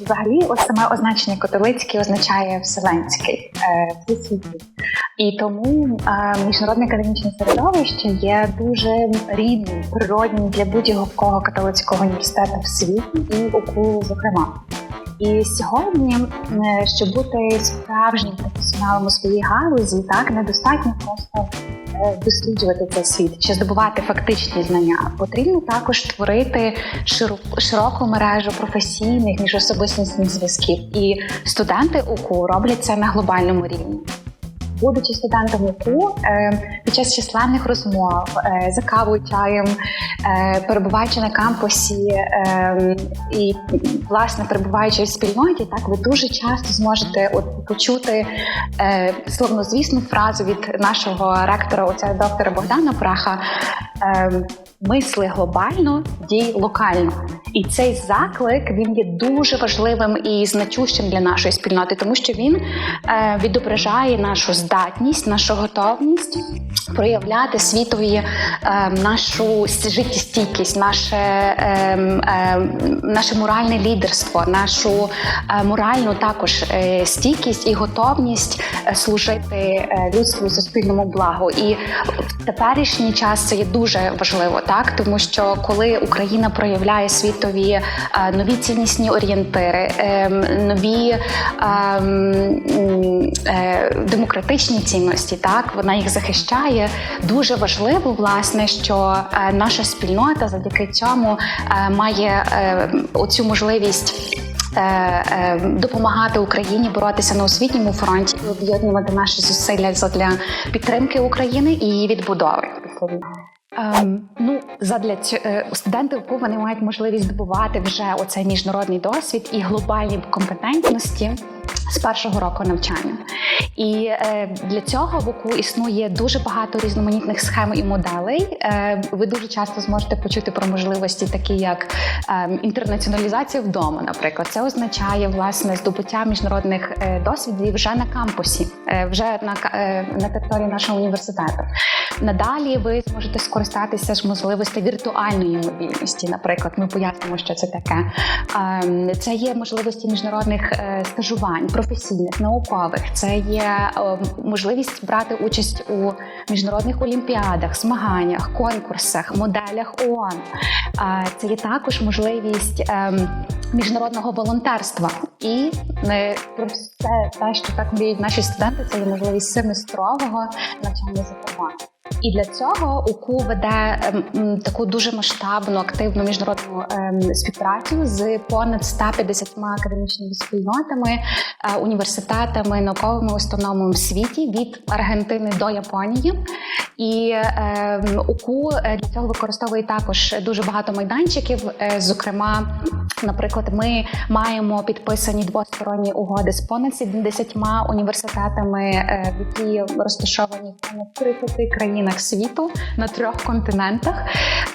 Взагалі, ось саме означення католицький означає вселенський е, всесвітній. І тому е, міжнародне академічне середовище є дуже рідним, природнім для будь-якого католицького університету в світі і УКУ, зокрема. І сьогодні, е, щоб бути справжнім професіоналом у своїй галузі, так недостатньо просто досліджувати цей світ чи здобувати фактичні знання. Потрібно також творити широку, мережу професійних міжособистісних зв'язків. І студенти УКУ роблять це на глобальному рівні. Будучи студентом УКУ, е, під час численних розмов е, за кавою чаєм, е, перебуваючи на кампусі і власне перебуваючи в спільноті, так ви дуже часто зможете от почути словнозвісну фразу від нашого ректора, отця доктора Богдана Праха. Мисли глобально, дій локально, і цей заклик він є дуже важливим і значущим для нашої спільноти, тому що він е, відображає нашу здатність, нашу готовність проявляти світові е, нашу життєстійкість, наше, е, е, наше моральне лідерство, нашу е, моральну також е, стійкість і готовність е, служити е, людству суспільному благу. І в теперішній час це є дуже важливо, так тому що коли Україна проявляє світові е, нові ціннісні орієнтири, е, нові е, е, демократичні цінності, так вона їх захищає. Дуже важливо, власне, що е, наша спільнота завдяки цьому е, має е, оцю можливість. Допомагати Україні боротися на освітньому фронті об'єднувати наші зусилля для підтримки України і її відбудови. Ем, ну, задля цього студенти УКУ вони мають можливість здобувати вже оцей міжнародний досвід і глобальні компетентності з першого року навчання. І е, для цього в УКУ існує дуже багато різноманітних схем і моделей. Е, ви дуже часто зможете почути про можливості, такі як е, інтернаціоналізація вдома. Наприклад, це означає власне здобуття міжнародних е, досвідів вже на кампусі, вже на, на території нашого університету. Надалі ви зможете скористатися ж можливостей віртуальної мобільності. Наприклад, ми пояснимо, що це таке. Ем, Це є можливості міжнародних е, стажувань, професійних, наукових. Це є е, можливість брати участь у міжнародних олімпіадах, змаганнях, конкурсах, моделях ООН. Е, Це є також можливість ем, міжнародного волонтерства. І е, про все те, що так мріють наші студенти, це є можливість семестрового навчання за кордоном. І для цього УКУ веде ем, таку дуже масштабну активну міжнародну ем, співпрацю з понад 150 академічними спільнотами, е, університетами, науковими установами в світі від Аргентини до Японії. І ем, УКУ е, для цього використовує також дуже багато майданчиків. Е, Зокрема, наприклад, ми маємо підписані двосторонні угоди з понад 70 університетами, які розташовані в понад 30 країнах світу на трьох континентах.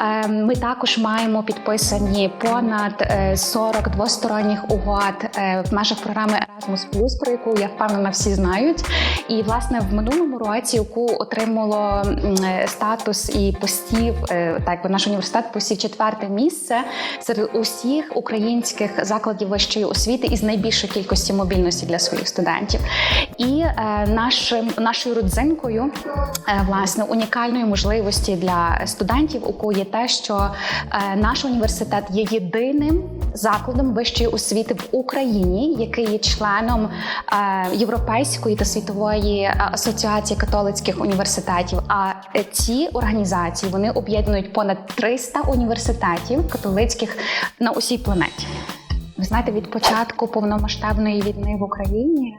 Е, Ми також маємо підписані понад е, 40 двосторонніх угод е, в межах програми Erasmus+, про яку я впевнена всі знають. І власне в минулому році УКУ отримало е, статус і постів, е, так би наш університет посів четверте місце серед усіх українських закладів вищої освіти із найбільшою кількістю мобільності для своїх студентів. І е, нашим нашою родзинкою, е, власне, унікальної можливості для студентів УКУ є те, що е, наш університет є єдиним закладом вищої освіти в Україні, який є членом е, Європейської та світової е, асоціації католицьких університетів. А ці організації вони об'єднують понад 300 університетів католицьких на усій планеті. Ви знаєте, від початку повномасштабної війни в Україні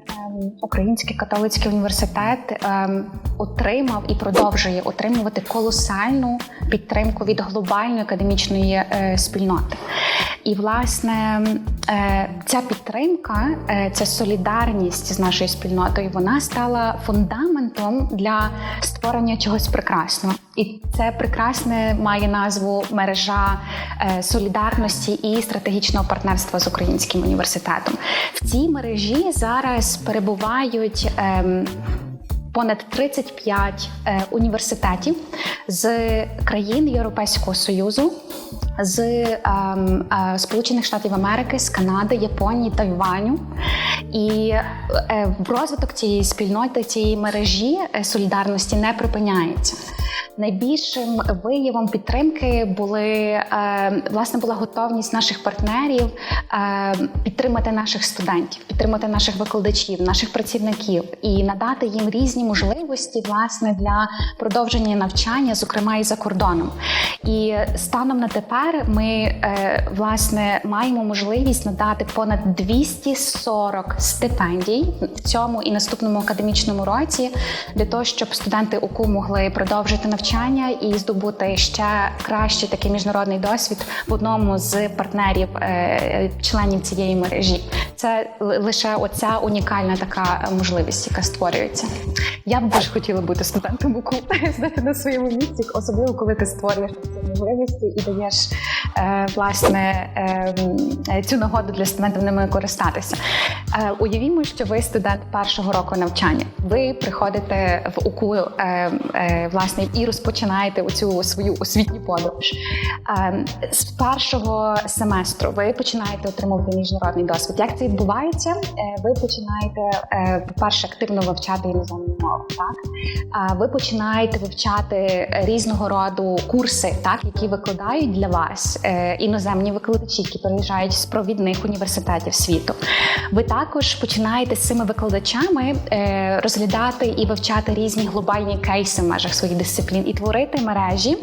Український католицький університет ем, отримав і продовжує отримувати колосальну підтримку від глобальної академічної е, спільноти. І власне е, ця підтримка, е, ця солідарність з нашою спільнотою, вона стала фундаментом для створення чогось прекрасного. І це прекрасне має назву мережа е, солідарності і стратегічного партнерства з українським університетом. В цій мережі зараз перебувають. Понад 35 е, університетів з країн Європейського Союзу, з ем, е, Сполучених Штатів Америки, з Канади, Японії, Тайваню. І е, в розвиток цієї спільноти, цієї мережі солідарності не припиняється. Найбільшим виявом підтримки були е, власне була готовність наших партнерів е, підтримати наших студентів, підтримати наших викладачів, наших працівників і надати їм різні можливості власне для продовження навчання, зокрема і за кордоном. І станом на тепер ми е, власне маємо можливість надати понад 240 стипендій в цьому і наступному академічному році для того, щоб студенти УКУ могли продовжити навчання і здобути ще кращий такий міжнародний досвід в одному з партнерів е, членів цієї мережі. Це лише оця унікальна така можливість, яка створюється. Я б дуже хотіла бути студентом УКУ, на своєму місці, особливо коли ти створюєш можливості і даєш е, власне е, цю нагоду для студентів ними користатися. Е, уявімо, що ви студент першого року навчання. Ви приходите в УКУ власне і розпочинаєте цю свою освітню подорож. З першого семестру ви починаєте отримувати міжнародний досвід. Як це відбувається? Ви починаєте, по-перше, активно вивчати іноземну мову. Так ви починаєте вивчати різного роду курси, так які викладають для вас е, іноземні викладачі, які приїжджають з провідних університетів світу. Ви також починаєте з цими викладачами е, розглядати і вивчати різні глобальні кейси в межах своїх дисциплін і творити мережі.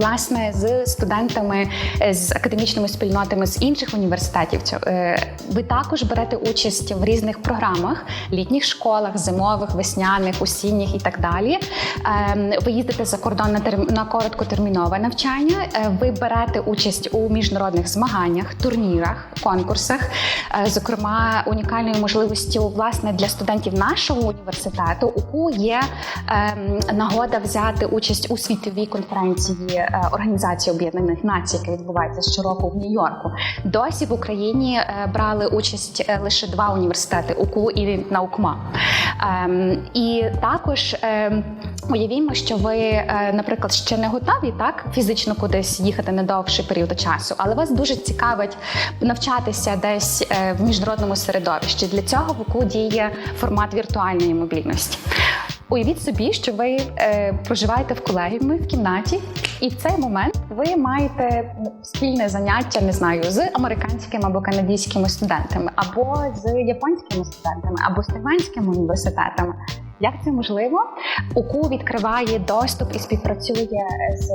Власне, з студентами е, з академічними спільнотами з інших університетів, е, ви також берете участь в різних програмах, літніх школах, зимових, весняних, осінніх і так далі. Ем, Ви їздите за кордон на терм- на короткотермінове навчання. Е, Ви берете участь у міжнародних змаганнях, турнірах, конкурсах. Зокрема, унікальною можливістю власне для студентів нашого університету УКУ є ем, нагода взяти участь у світовій конференції Організації Об'єднаних Націй, яка відбувається щороку в Нью-Йорку. Досі в Україні е, брали участь е, лише два університети УКУ і Наукма. Ем, і також ем, уявімо, що ви, е, наприклад, ще не готові так фізично кудись їхати на довший період часу, але вас дуже цікавить навчатися десь е, в міжнародному середовищі. Для цього в УКУ діє формат віртуальної мобільності. Уявіть собі, що ви е, проживаєте в колегіумі в кімнаті, і в цей момент ви маєте спільне заняття, не знаю, з американськими або канадськими студентами, або з японськими студентами, або з тайванськими університетами. Як це можливо? УКУ відкриває доступ і співпрацює з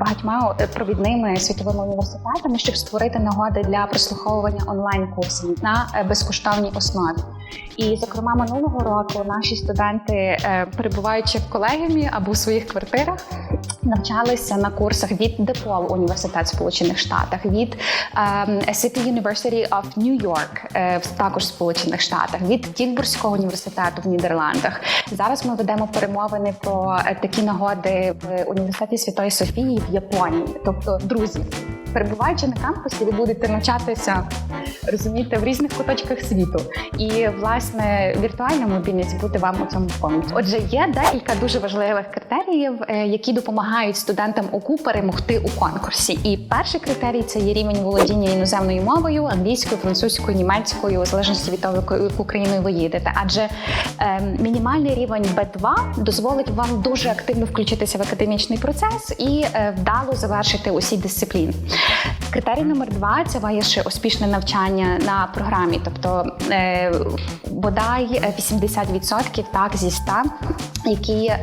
багатьма провідними світовими університетами, щоб створити нагоди для прослуховування онлайн курсів на е, безкоштовній основі. І, зокрема, минулого року наші студенти, е, перебуваючи в колегіумі або у своїх квартирах, навчалися на курсах від DePaul університет Сполучених Штатах, від ем, City University of New York, е, також Сполучених Штатах, від Тільбурзького університету в Нідерландах. Зараз ми ведемо перемовини про е, такі нагоди в університеті Святої Софії в Японії. Тобто, друзі, перебуваючи на кампусі, ви будете навчатися розумієте, в різних куточках світу. І власне віртуальна мобільність буде вам у цьому допомогти. Отже, є декілька дуже важливих критеріїв, е, які допомагають студентам УКУ перемогти у конкурсі. І перший критерій це є рівень володіння іноземною мовою, англійською, французькою, німецькою, у залежності від того, яку- країну ви їдете. Адже е, мінімальний рівень B2 дозволить вам дуже активно включитися в академічний процес і е, вдало завершити усі дисципліни. Критерій номер два це ваше успішне навчання на програмі, тобто е, бодай е, 80% так зі 100, які е,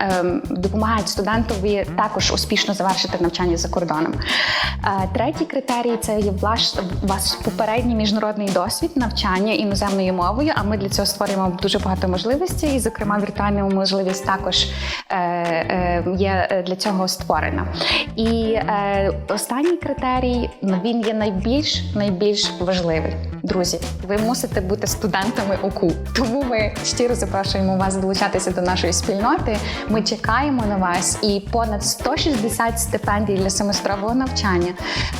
е, допомагають студентові також успішно завершити навчання за кордоном. Е, третій критерій це є ваш, ваш попередній міжнародний досвід навчання іноземною мовою. А ми для цього створюємо дуже багато можливостей, і, зокрема, віртуальна можливість також е, е, є для цього створена. І е, останній критерій ну, він є найбільш найбільш важливий. Друзі, ви мусите бути студентами УКУ. Тому ми щиро запрошуємо вас долучатися до нашої спільноти. Ми чекаємо на вас і понад 160 стипендій для семестрового навчання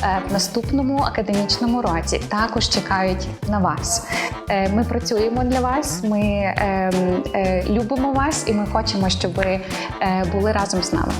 е, в наступному академічному році також чекають на вас. Е, Ми працюємо для вас. Ми е, е, любимо вас, і ми хочемо, щоб ви були разом з нами.